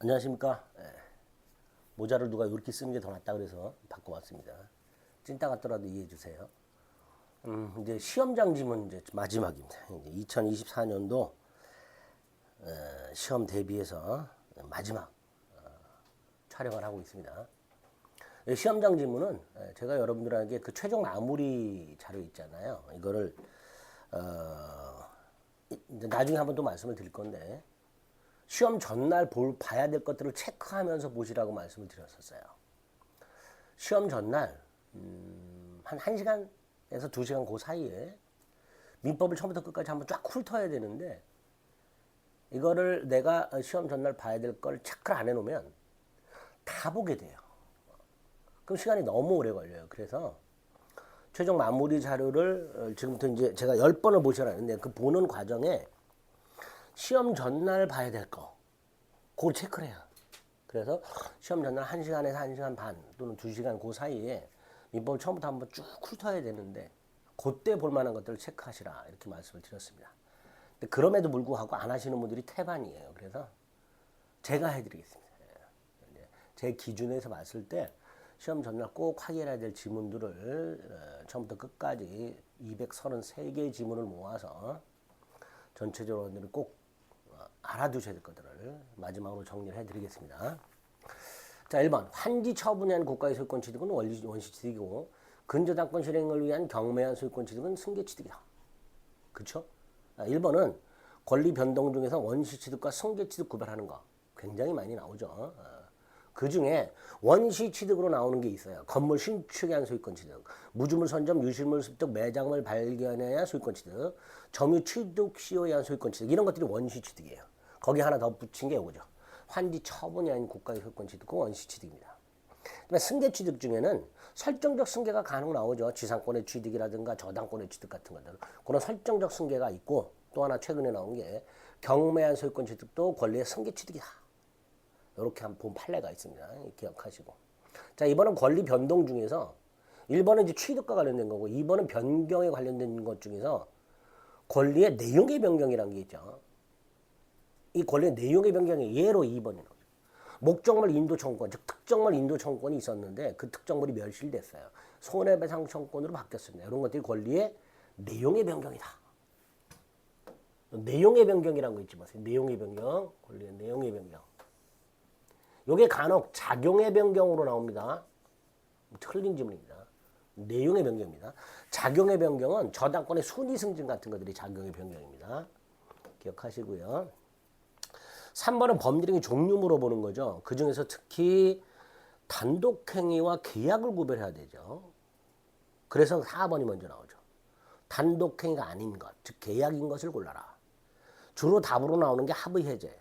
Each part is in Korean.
안녕하십니까. 예. 모자를 누가 이렇게 쓰는 게 더 낫다 그래서 바꿔왔습니다. 찐따 같더라도 이해해 주세요. 음, 이제 시험장 지문 이제 마지막입니다. 이제 2024년도 어, 시험 대비해서 마지막 어, 촬영을 하고 있습니다. 이 시험장 지문은 예, 제가 여러분들에게 그 최종 마무리 자료 있잖아요. 이거를 어, 나중에 한번 또 말씀을 드릴 건데 시험 전날 볼 봐야 될 것들을 체크하면서 보시라고 말씀을 드렸었어요. 시험 전날 음, 한 1시간에서 2시간 그 사이에 민법을 처음부터 끝까지 한번 쫙 훑어야 되는데 이거를 내가 시험 전날 봐야 될 걸 체크를 안 해놓으면 다 보게 돼요. 그럼 시간이 너무 오래 걸려요. 그래서 최종 마무리 자료를 어, 지금부터 이제 제가 10번을 보셔라는데 그 보는 과정에 시험 전날 봐야 될 거, 그걸 체크를 해요. 그래서 시험 전날 1시간에서 1시간 반 또는 2시간 그 사이에 민법을 처음부터 한번 쭉 훑어야 되는데 그때 볼 만한 것들을 체크하시라 이렇게 말씀을 드렸습니다. 근데 그럼에도 불구하고 안 하시는 분들이 태반이에요. 그래서 제가 해드리겠습니다. 예. 제 기준에서 봤을 때 시험 전날 꼭 확인해야 될 지문들을 어, 처음부터 끝까지 233개의 지문을 모아서 전체적으로 꼭 어, 알아두셔야 될 것들을 마지막으로 정리를 해드리겠습니다. 자, 1번 환지 처분에 한 국가의 소유권 취득은 원리 원시 취득이고 근저당권 실행을 위한 경매한 소유권 취득은 승계 취득이다. 그렇죠? 1번은 권리 변동 중에서 원시 취득과 승계 취득 구별하는 거 굉장히 많이 나오죠. 어. 그 중에 원시 취득으로 나오는 게 있어요. 건물 신축에 한 소유권 취득, 무주물 선점, 유실물 습득, 매장을 발견해야 소유권 취득, 점유 취득 시효에 한 소유권 취득 이런 것들이 원시 취득이에요. 거기 하나 더 붙인 게 이거죠. 환지 처분이 아닌 국가의 소유권 취득과 원시 취득입니다. 그다음에 승계 취득 중에는 설정적 승계가 간혹 나오죠. 지상권의 취득이라든가 저당권의 취득 같은 것들. 그런 설정적 승계가 있고 또 하나 최근에 나온 게 경매한 소유권 취득도 권리의 승계 취득이다. 이렇게 한 본 판례가 있습니다. 기억하시고. 자, 이번은 권리 변동 중에서 1번은 이제 취득과 관련된 거고 2번은 변경에 관련된 것 중에서 권리의 내용의 변경이라는 게 있죠. 이 권리의 내용의 변경이 예로 2번이라고. 목적물 인도 청구권, 즉 특정물 인도 청구권이 있었는데 그 특정물이 멸실됐어요. 손해배상 청구권으로 바뀌었습니다. 이런 것들이 권리의 내용의 변경이다. 내용의 변경이라는 거 잊지 마세요. 내용의 변경, 권리의 내용의 변경. 요게 간혹 작용의 변경으로 나옵니다. 틀린 질문입니다. 내용의 변경입니다. 작용의 변경은 저당권의 순위 승진 같은 것들이 작용의 변경입니다. 기억하시고요. 3번은 법률행위 종류 물어 보는 거죠. 그 중에서 특히 단독행위와 계약을 구별해야 되죠. 그래서 4번이 먼저 나오죠. 단독행위가 아닌 것, 즉 계약인 것을 골라라. 주로 답으로 나오는 게 합의해제,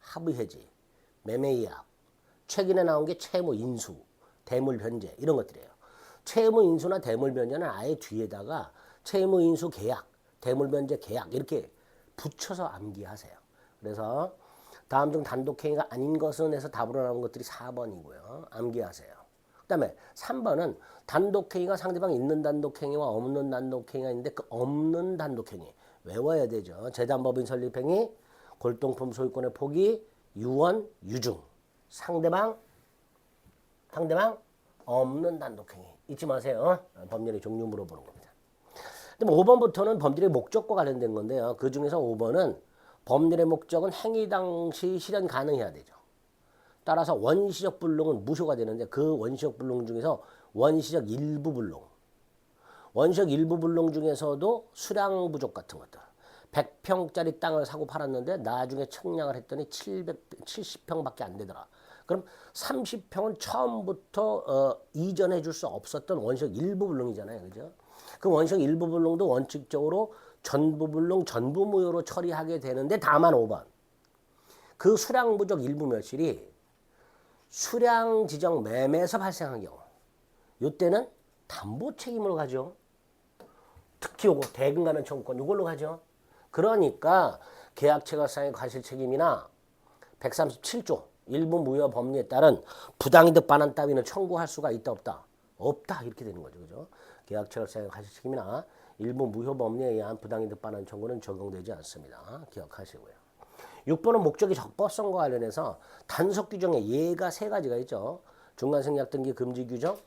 합의해지, 매매이합, 최근에 나온 게 채무 인수, 대물 변제 이런 것들이에요. 채무 인수나 대물 변제는 아예 뒤에다가 채무 인수 계약, 대물 변제 계약 이렇게 붙여서 암기하세요. 그래서 다음 중 단독행위가 아닌 것은 해서 답으로 나온 것들이 4번이고요. 암기하세요. 그 다음에 3번은 단독행위가 상대방 있는 단독행위와 없는 단독행위가 있는데 그 없는 단독행위 외워야 되죠. 재단법인 설립행위, 골동품 소유권의 포기, 유언, 유증. 상대방 상대방 없는 단독행위 잊지 마세요. 어? 법률의 종류 물어보는 겁니다. 그럼 5번부터는 법률의 목적과 관련된 건데요. 그 중에서 5번은 법률의 목적은 행위 당시 실현 가능해야 되죠. 따라서 원시적 불능은 무효가 되는데 그 원시적 불능 중에서 원시적 일부 불능, 원시적 일부 불능 중에서도 수량 부족 같은 것들. 100평짜리 땅을 사고 팔았는데 나중에 청량을 했더니 770평밖에 안 되더라. 그럼 30평은 처음부터 어, 이전해 줄 수 없었던 원시적 일부 불능이잖아요. 그죠? 그 원시적 일부 불능도 원칙적으로 전부 불능, 전부 무효로 처리하게 되는데 다만 5번. 그 수량 부족 일부 멸실이 수량 지정 매매에서 발생한 경우. 이때는 담보 책임으로 가죠. 특히 요거 대금 가면 청구권 이걸로 가죠. 그러니까 계약체결상의 과실 책임이나 137조 일부 무효 법리에 따른 부당이득 반환 따위는 청구할 수가 있다 없다 없다 이렇게 되는 거죠 그죠 계약체결상의 과실 책임이나 일부 무효 법리에 의한 부당이득 반환 청구는 적용되지 않습니다 기억하시고요 6번은 목적의 적법성과 관련해서 단속 규정에 예가 세 가지가 있죠. 중간 생략 등기 금지 규정,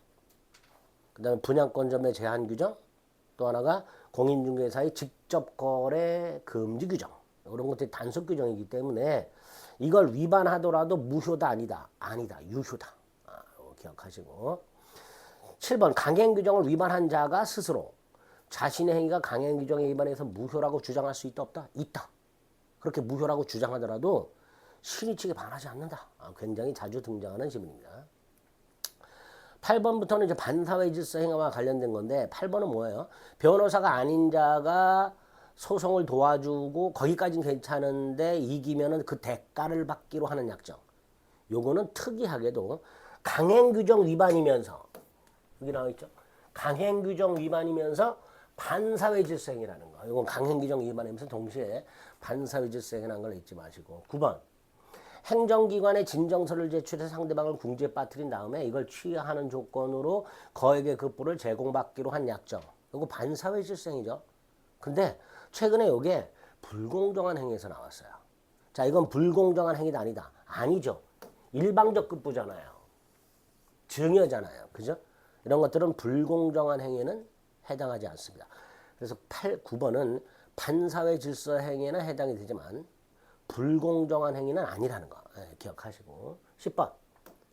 그 다음에 분양권 점의 제한 규정, 또 하나가 공인중개사의 직접 거래 금지 규정. 이런 것들이 단속 규정이기 때문에 이걸 위반하더라도 무효다 아니다. 아니다. 유효다. 아, 기억하시고. 7번 강행 규정을 위반한 자가 스스로 자신의 행위가 강행 규정에 위반해서 무효라고 주장할 수 있다 없다? 있다. 그렇게 무효라고 주장하더라도 신의칙에 반하지 않는다. 아, 굉장히 자주 등장하는 지문입니다. 8번부터는 이제 반사회 질서 행위와 관련된 건데 8번은 뭐예요? 변호사가 아닌 자가 소송을 도와주고 거기까지는 괜찮은데 이기면은 그 대가를 받기로 하는 약정. 요거는 특이하게도 강행 규정 위반이면서 여기 나와 있죠. 강행 규정 위반이면서 반사회 질서 행위라는 거. 이건 강행 규정 위반이면서 동시에 반사회 질서 행위라는 걸 잊지 마시고 9번 행정기관에 진정서를 제출해 상대방을 궁지에 빠뜨린 다음에 이걸 취하하는 조건으로 거액의 급부를 제공받기로 한 약정. 이거 반사회 질서행위죠. 근데 최근에 이게 불공정한 행위에서 나왔어요. 자, 이건 불공정한 행위가 아니다. 아니죠. 일방적 급부잖아요. 증여잖아요. 그죠? 이런 것들은 불공정한 행위는 해당하지 않습니다. 그래서 8, 9번은 반사회 질서 행위에는 해당이 되지만 불공정한 행위는 아니라는 거 예, 기억하시고 10번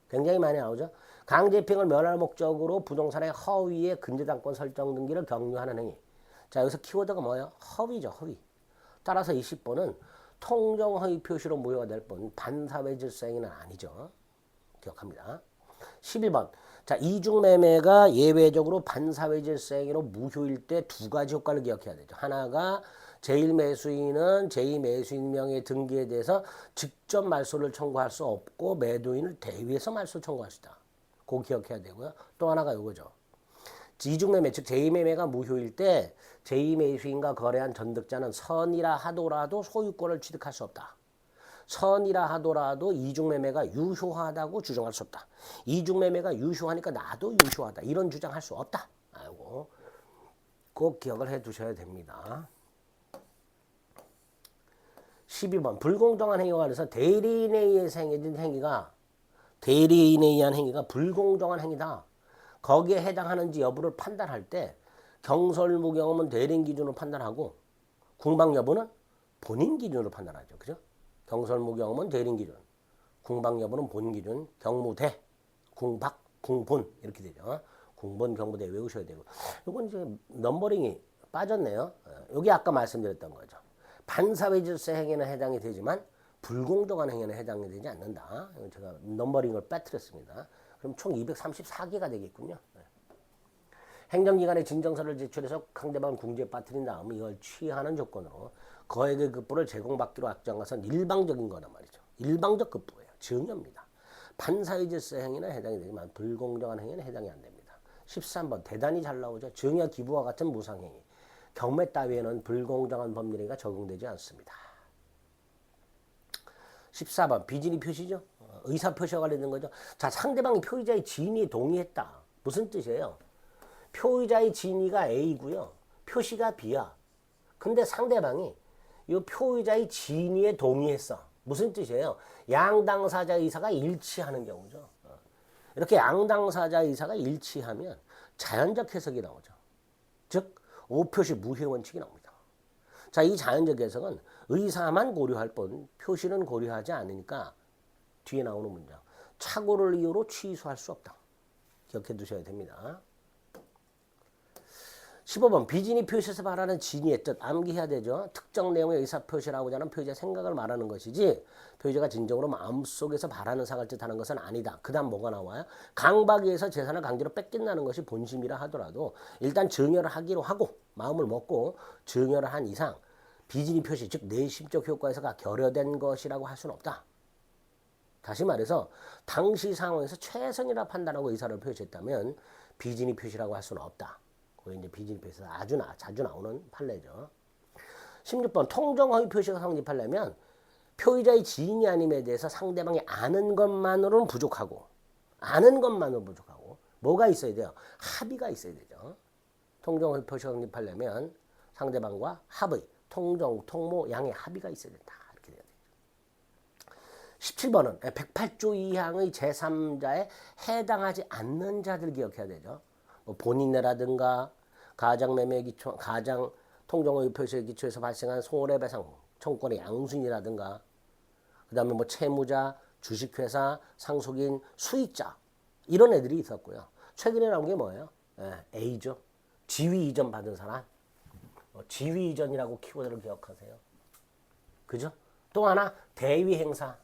굉장히 많이 나오죠. 강제입행을 면할 목적으로 부동산의 허위에 근저당권 설정 등기를 격려하는 행위. 자 여기서 키워드가 뭐예요? 허위죠 허위. 따라서 20번은 통정 허위 표시로 무효가 될 뿐 반사회 질서 행위는 아니죠. 기억합니다. 11번 자 이중매매가 예외적으로 반사회 질서 행위로 무효일 때 두 가지 효과를 기억해야 되죠. 하나가 제1매수인은 제2매수인 명의 등기에 대해서 직접 말소를 청구할 수 없고 매도인을 대위해서 말소 청구할 수 있다. 그거 기억해야 되고요. 또 하나가 이거죠. 이중매매 즉 제2매매가 무효일 때 제2매수인과 거래한 전득자는 선이라 하더라도 소유권을 취득할 수 없다. 선이라 하더라도 이중매매가 유효하다고 주장할 수 없다. 이중매매가 유효하니까 나도 유효하다. 이런 주장할 수 없다. 아이고 꼭 기억을 해 두셔야 됩니다. 12번 불공정한 행위와 관련해서 대리인에 의해서 행해진 행위가 대리인에 의한 행위가 불공정한 행위다. 거기에 해당하는지 여부를 판단할 때 경설무경험은 대리인 기준으로 판단하고 궁방 여부는 본인 기준으로 판단하죠. 그죠? 경설무경험은 대리인 기준, 궁방 여부는 본인 기준, 경무대, 궁박, 궁본 이렇게 되죠. 궁본, 경무대 외우셔야 되고 이건 이제 넘버링이 빠졌네요. 여기 아까 말씀드렸던 거죠. 반사회 질서 행위는 해당이 되지만 불공정한 행위는 해당이 되지 않는다. 제가 넘버링을 빠뜨렸습니다. 그럼 총 234개가 되겠군요. 네. 행정기관에 진정서를 제출해서 상대방을 궁지에 빠뜨린 다음 이걸 취하는 조건으로 거액의 급부를 제공받기로 확정한 것은 일방적인 거란 말이죠. 일방적 급부예요. 증여입니다. 반사회 질서 행위는 해당이 되지만 불공정한 행위는 해당이 안 됩니다. 13번 대단히 잘 나오죠. 증여 기부와 같은 무상행위. 경매 따위에는 불공정한 법률행위가 적용되지 않습니다. 14번 비진이 표시죠. 어, 의사 표시와 관련된 거죠. 자 상대방이 표의자의 진위에 동의했다. 무슨 뜻이에요? 표의자의 진위가 A고요. 표시가 B야. 근데 상대방이 이 표의자의 진위에 동의했어. 무슨 뜻이에요? 양당사자 의사가 일치하는 경우죠. 어. 이렇게 양당사자 의사가 일치하면 자연적 해석이 나오죠. 즉 오표시 무효 원칙이 나옵니다. 자, 이 자연적 해석은 의사만 고려할 뿐 표시는 고려하지 않으니까 뒤에 나오는 문장. 착오를 이유로 취소할 수 없다. 기억해 두셔야 됩니다. 15번 비진이 표시에서 말하는 진위의 뜻 암기해야 되죠. 특정 내용의 의사표시라고자 하는 표의자의 생각을 말하는 것이지 표의자가 진정으로 마음속에서 바라는 상을 뜻하는 것은 아니다. 그 다음 뭐가 나와요? 강박위에서 재산을 강제로 뺏긴다는 것이 본심이라 하더라도 일단 증여를 하기로 하고 마음을 먹고 증여를 한 이상 비진이 표시 즉 내심적 효과에서가 결여된 것이라고 할 수는 없다. 다시 말해서 당시 상황에서 최선이라 판단하고 의사를 표시했다면 비진이 표시라고 할 수는 없다. 그게 이제 표시에서 아주 나, 자주 나오는 판례죠. 16번 통정허위 표시가 성립하려면 표의자의 지인이 아님에 대해서 상대방이 아는 것만으로는 부족하고 아는 것만으로 부족하고 뭐가 있어야 돼요? 합의가 있어야 되죠. 통정허위 표시가 성립하려면 상대방과 합의, 통정, 통모, 양의 합의가 있어야 된다. 이렇게 돼야 되죠. 17번은 108조 이항의 제3자에 해당하지 않는 자들 기억해야 되죠. 뭐 본인네라든가 가장매매 기초, 가장 통정의 표시에 기초해서 발생한 손해 배상 청구권의 양순이라든가 그 다음에 뭐 채무자, 주식회사, 상속인, 수익자 이런 애들이 있었고요. 최근에 나온 게 뭐예요? 예, A죠. 지위 이전 받은 사람. 어, 지위 이전이라고 키워드를 기억하세요. 그죠? 또 하나 대위 행사.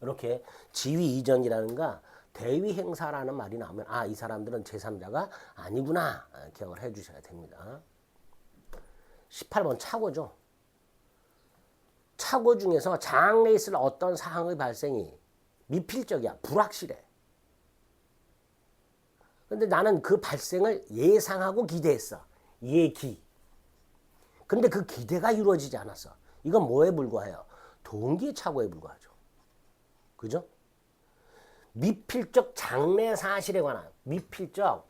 이렇게 지위 이전이라는가 대위 행사라는 말이 나오면 아 이 사람들은 제3자가 아니구나 아, 기억을 해 주셔야 됩니다. 18번 차고죠. 차고 중에서 장래에 있을 어떤 사항의 발생이 미필적이야. 불확실해. 근데 나는 그 발생을 예상하고 기대했어. 예기. 근데 그 기대가 이루어지지 않았어. 이건 뭐에 불과해요? 동기의 착오에 불과하죠. 그죠? 미필적 장래 사실에 관한 미필적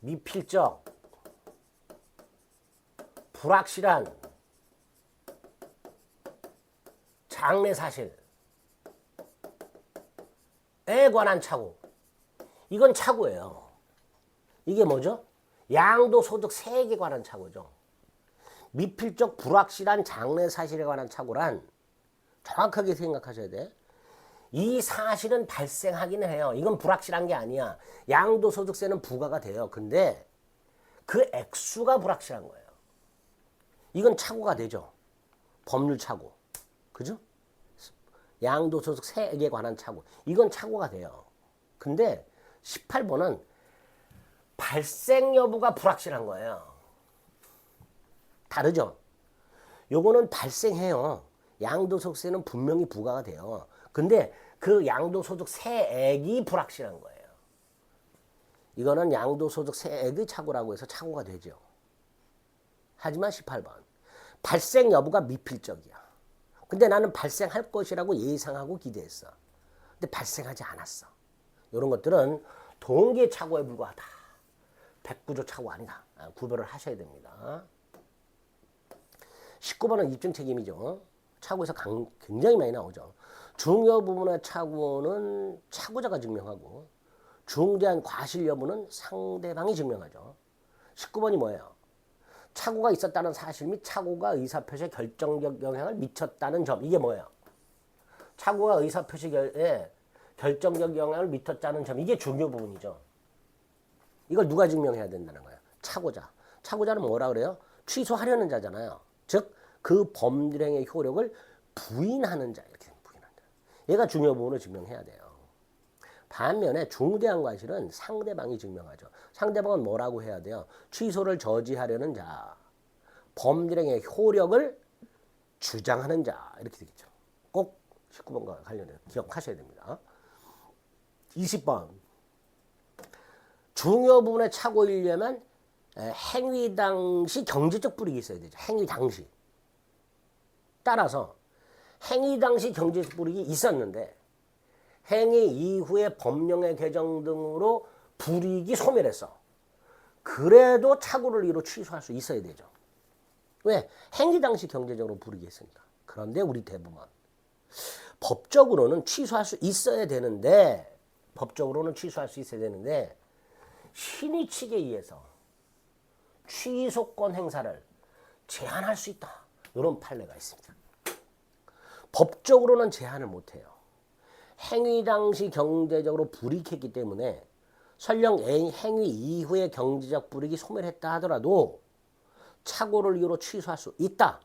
미필적 불확실한 장래 사실에 관한 착오. 이건 착오예요. 이게 뭐죠? 양도소득 세액에 관한 착오죠. 미필적 불확실한 장래 사실에 관한 착오란 정확하게 생각하셔야 돼. 이 사실은 발생하기는 해요. 이건 불확실한 게 아니야. 양도소득세는 부과가 돼요. 근데 그 액수가 불확실한 거예요. 이건 착오가 되죠. 법률 착오. 그죠? 양도소득세액에 관한 착오. 이건 착오가 돼요. 근데 18번은 발생 여부가 불확실한 거예요. 다르죠? 요거는 발생해요. 양도소득세는 분명히 부과가 돼요. 근데 그 양도소득세액이 불확실한 거예요. 이거는 양도소득세액의 착오라고 해서 착오가 되죠. 하지만 18번. 발생 여부가 미필적이야. 근데 나는 발생할 것이라고 예상하고 기대했어. 근데 발생하지 않았어. 이런 것들은 동기의 착오에 불과하다. 백구조 착오 아니다. 아, 구별을 하셔야 됩니다. 19번은 입증 책임이죠. 착오에서 강, 굉장히 많이 나오죠. 중요 부분의 착오는 착오자가 증명하고 중대한 과실 여부는 상대방이 증명하죠. 19번이 뭐예요? 착오가 있었다는 사실 및 착오가 의사표시에 결정적 영향을 미쳤다는 점. 이게 뭐예요? 착오가 의사표시에 결정적 영향을 미쳤다는 점. 이게 중요 부분이죠. 이걸 누가 증명해야 된다는 거예요? 착오자. 착오자는 뭐라 그래요? 취소하려는 자잖아요. 즉, 그 범죄행의 효력을 부인하는 자. 이렇게 부인한다. 얘가 중요 부분을 증명해야 돼요. 반면에 중대한 과실은 상대방이 증명하죠. 상대방은 뭐라고 해야 돼요? 취소를 저지하려는 자, 범죄행의 효력을 주장하는 자 이렇게 되겠죠. 꼭 19번과 관련해서 기억하셔야 됩니다. 20번 중요 부분의 착오이려면 행위 당시 경제적 불이익이 있어야 되죠. 행위 당시. 따라서 행위 당시 경제적 불이익이 있었는데 행위 이후에 법령의 개정 등으로 불이익이 소멸했어. 그래도 착오를 이루 취소할 수 있어야 되죠. 왜? 행위 당시 경제적으로 불이익이 있으니까. 그런데 우리 대부분 법적으로는 취소할 수 있어야 되는데 법적으로는 취소할 수 있어야 되는데 신의 측에 의해서 취소권 행사를 제한할 수 있다. 이런 판례가 있습니다. 법적으로는 제한을 못해요. 행위 당시 경제적으로 불이익했기 때문에 설령 행위 이후에 경제적 불이익이 소멸했다 하더라도 착오를 이유로 취소할 수 있다.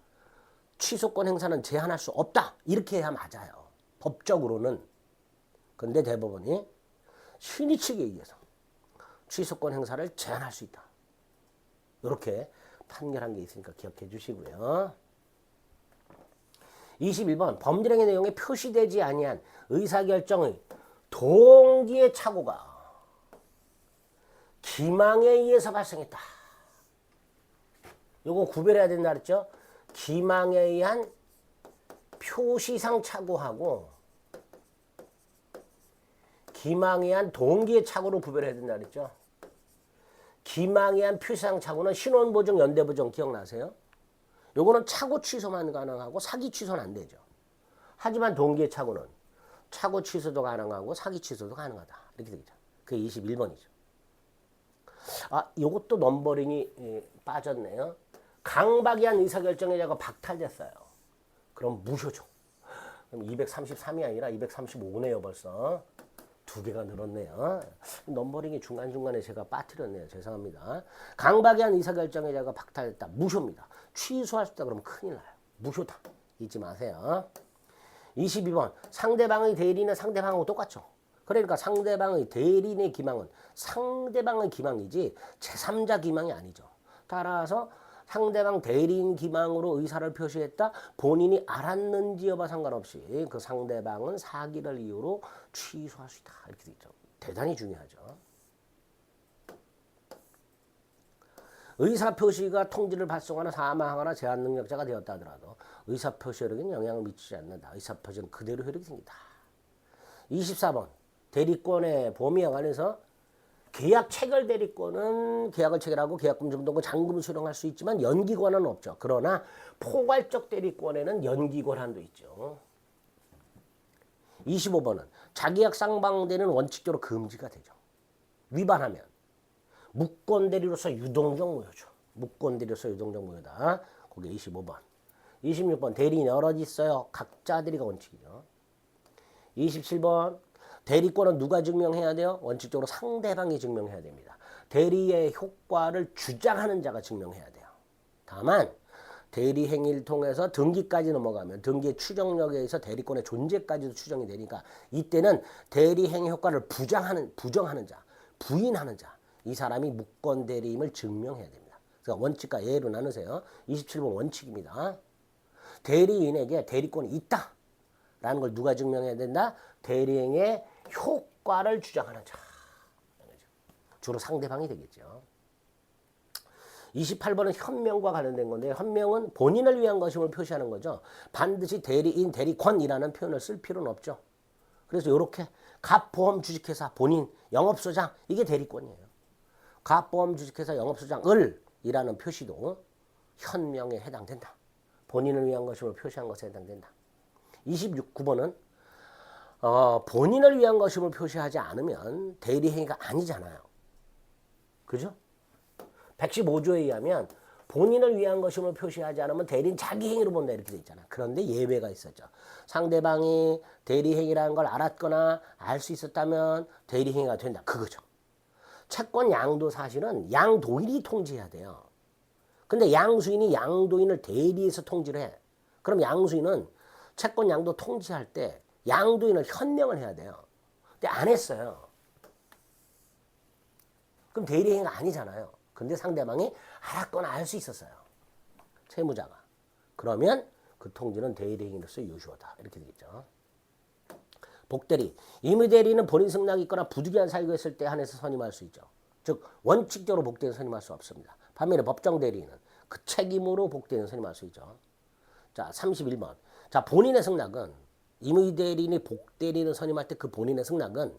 취소권 행사는 제한할 수 없다. 이렇게 해야 맞아요. 법적으로는. 근데 대법원이 신의 측에 의해서 취소권 행사를 제한할 수 있다. 이렇게 판결한 게 있으니까 기억해 주시고요. 21번 범죄행위 내용에 표시되지 아니한 의사결정의 동기의 착오가 기망에 의해서 발생했다. 요거 구별해야 된다 그랬죠? 기망에 의한 표시상 착오하고 기망에 의한 동기의 착오로 구별해야 된다 그랬죠? 기망에 의한 표시상 착오는 신원보증, 연대보증 기억나세요? 요거는 차고 취소만 가능하고 사기 취소는 안 되죠. 하지만 동기의 차고는 차고 취소도 가능하고 사기 취소도 가능하다. 이렇게 되겠죠. 그게 21번이죠. 아, 요것도 넘버링이 예, 빠졌네요. 강박이한 의사결정의자가 박탈됐어요. 그럼 무효죠. 그럼 233이 아니라 235네요 벌써. 두 개가 늘었네요. 넘버링이 중간중간에 제가 빠뜨렸네요. 죄송합니다. 강박이한 의사결정의자가 박탈됐다. 무효입니다. 있다 그러면 큰일 나요. 무효다. 잊지 마세요. 22번 상대방의 대리는 상대방하고 똑같죠. 그러니까 상대방의 대리인의 기망은 상대방의 기망이지 제3자 기망이 아니죠. 따라서 상대방 대리인 기망으로 의사를 표시했다. 본인이 알았는지 여봐 상관없이 그 상대방은 사기를 이유로 취소할 수 있다. 이렇게 돼 있죠. 대단히 중요하죠. 의사 표시가 통지를 발송하나 사망하거나 제한 능력자가 되었다 하더라도 의사 표시 효력에는 영향을 미치지 않는다. 의사 표시는 그대로 효력이 생긴다. 24번 대리권의 범위에 관해서 계약 체결 대리권은 계약을 체결하고 계약금 정도고 잔금을 수령할 수 있지만 연기 권한은 없죠. 그러나 포괄적 대리권에는 연기 권한도 있죠. 25번은 자기약 쌍방대는 원칙적으로 금지가 되죠. 위반하면 무권 대리로서 유동적 무효죠. 무권 대리로서 유동적 무효다. 그게 25번. 26번 대리인 여럿 있어요. 각자 대리가 원칙이죠. 27번 대리권은 누가 증명해야 돼요? 원칙적으로 상대방이 증명해야 됩니다. 대리의 효과를 주장하는 자가 증명해야 돼요. 다만 대리 행위를 통해서 등기까지 넘어가면 등기의 추정력에 의해서 대리권의 존재까지도 추정이 되니까 이때는 대리 행위 효과를 부정하는 부정하는 자, 부인하는 자, 이 사람이 무권 대리임을 증명해야 됩니다. 그래서 원칙과 예로 나누세요. 27번 원칙입니다. 대리인에게 대리권이 있다 라는 걸 누가 증명해야 된다? 대리행의 효과를 주장하는 자. 주로 상대방이 되겠죠. 28번은 현명과 관련된 건데 현명은 본인을 위한 것임을 표시하는 거죠. 반드시 대리인, 대리권이라는 표현을 쓸 필요는 없죠. 그래서 이렇게 갑보험 주식회사 본인 영업소장 이게 대리권이에요. 갑보험 주식회사 영업소장을 이라는 표시도 현명에 해당된다. 본인을 위한 것임을 표시한 것에 해당된다. 29번은 어, 본인을 위한 것임을 표시하지 않으면 대리행위가 아니잖아요. 그죠? 115조에 의하면 본인을 위한 것임을 표시하지 않으면 대리인 자기 행위로 본다 이렇게 돼 있잖아. 그런데 예외가 있었죠. 상대방이 대리 행위라는 걸 알았거나 알 수 있었다면 대리 행위가 된다. 그거죠. 채권 양도 사실은 양도인이 통지해야 돼요. 근데 양수인이 양도인을 대리해서 통지를 해. 그럼 양수인은 채권 양도 통지할 때 양도인을 현명을 해야 돼요. 근데 안 했어요. 그럼 대리행위가 아니잖아요. 근데 상대방이 알았거나 알 수 있었어요. 채무자가. 그러면 그 통지는 대리행위로서 유효하다. 이렇게 되겠죠. 복대리. 임의대리는 본인 승낙이 있거나 부득이한 사유가 있을 때 한해서 선임할 수 있죠. 즉 원칙적으로 복대는 선임할 수 없습니다. 반면에 법정 대리인은 그 책임으로 복대는 선임할 수 있죠. 자, 31번. 자, 본인의 승낙은 임의대리인이 복대리인을 선임할 때 그 본인의 승낙은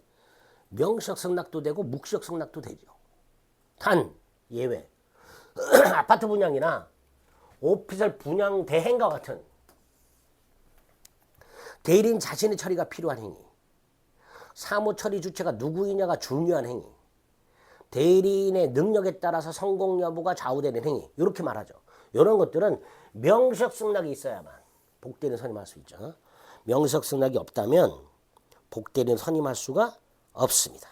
명시적 승낙도 되고 묵시적 승낙도 되죠. 단 예외. 아파트 분양이나 오피셜 분양 대행과 같은 대리인 자신의 처리가 필요한 행위, 사무 처리 주체가 누구이냐가 중요한 행위, 대리인의 능력에 따라서 성공 여부가 좌우되는 행위, 이렇게 말하죠. 이런 것들은 명시적 승낙이 있어야만 복대리인 선임할 수 있죠. 명시적 승낙이 없다면 복대리인 선임할 수가 없습니다.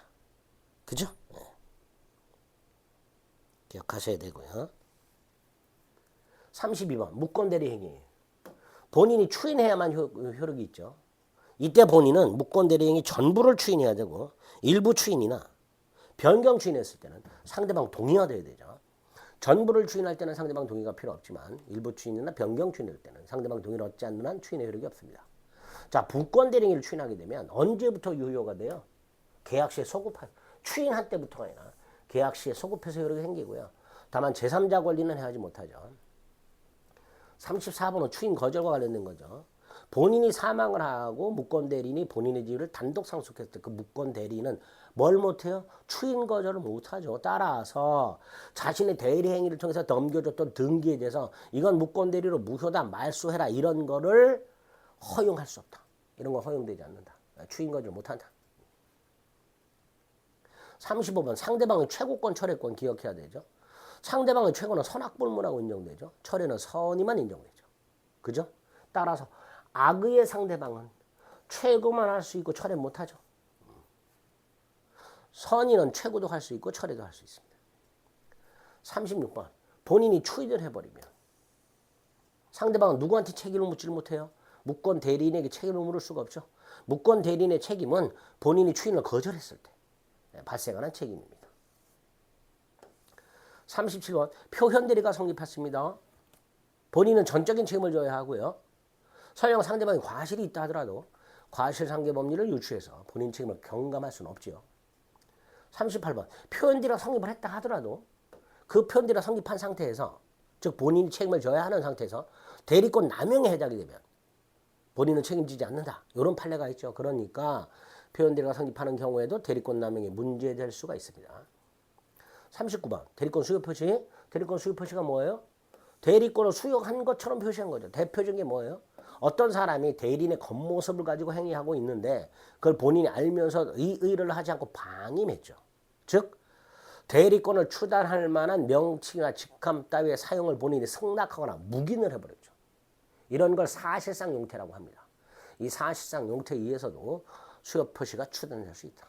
그죠? 네. 기억하셔야 되고요. 32번 무권 대리 행위. 본인이 추인해야만 효, 효력이 있죠. 이때 본인은 무권 대리 행위 전부를 추인해야 되고 일부 추인이나 변경 추인했을 때는 상대방 동의가 돼야 되죠. 전부를 추인할 때는 상대방 동의가 필요 없지만 일부 추인이나 변경 추인할 때는 상대방 동의를 얻지 않는 한 추인의 효력이 없습니다. 자, 부권 대리인을 추인하게 되면 언제부터 유효가 돼요? 계약 시에 소급할 추인할 때부터가 아니라 계약 시에 소급해서 효력이 생기고요. 다만 제3자 권리는 해하지 못하죠. 34번은 추인 거절과 관련된 거죠. 본인이 사망을 하고 무권 대리인이 본인의 지위를 단독 상속했을 때 그 무권 대리인은 뭘 못해요? 추인 거절을 못하죠. 따라서 자신의 대리 행위를 통해서 넘겨줬던 등기에 대해서 이건 무권 대리로 무효다 말소해라 이런 거를 허용할 수 없다. 이런 건 허용되지 않는다. 추인 거절 못한다. 35번 상대방의 최고권 철회권 기억해야 되죠. 상대방의 최고는 선악불문하고 인정되죠. 철회는 선의만 인정되죠. 그죠? 따라서 악의의 상대방은 최고만 할 수 있고 철회 못하죠. 선의는 최고도 할 수 있고 철회도 할 수 있습니다. 36번 본인이 추인을 해버리면 상대방은 누구한테 책임을 묻지를 못해요. 무권 대리인에게 책임을 물을 수가 없죠. 무권 대리인의 책임은 본인이 추인을 거절했을 때 네, 발생하는 책임입니다. 37번 표현 대리가 성립했습니다. 본인은 전적인 책임을 져야 하고요. 설령 상대방이 과실이 있다 하더라도 과실 상계 법리를 유추해서 본인 책임을 경감할 수는 없지요. 38번 표현대리가 성립을 했다 하더라도 그 표현대리가 성립한 상태에서 즉 본인이 책임을 져야 하는 상태에서 대리권 남용에 해당이 되면 본인은 책임지지 않는다. 이런 판례가 있죠. 그러니까 표현대리가 성립하는 경우에도 대리권 남용이 문제될 수가 있습니다. 39번 대리권 수요 표시. 대리권 수요 표시가 뭐예요? 대리권을 수용한 것처럼 표시한 거죠. 대표적인 게 뭐예요? 어떤 사람이 대리인의 겉모습을 가지고 행위하고 있는데 그걸 본인이 알면서 의, 의를 하지 않고 방임했죠. 즉 대리권을 추단할 만한 명칭이나 직함 따위의 사용을 본인이 승낙하거나 묵인을 해버렸죠. 이런 걸 사실상 용태라고 합니다. 이 사실상 용태에 의해서도 수요 표시가 추단될 수 있다.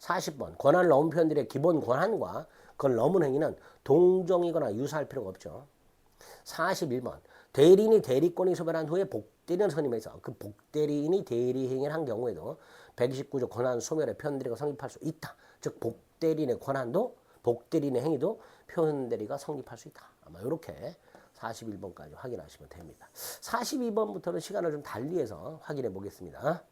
40번 권한을 넘은 표현들의 기본 권한과 그걸 넘은 행위는 동정이거나 유사할 필요가 없죠. 41번 대리인이 대리권이 소멸한 후에 복대리인 선임해서 그 복대리인이 대리 행위를 한 경우에도 129조 권한 소멸의 표현대리가 성립할 수 있다. 즉 복대리인의 권한도 복대리인의 행위도 표현대리가 성립할 수 있다. 아마 이렇게 41번까지 확인하시면 됩니다. 42번부터는 시간을 좀 달리해서 확인해 보겠습니다.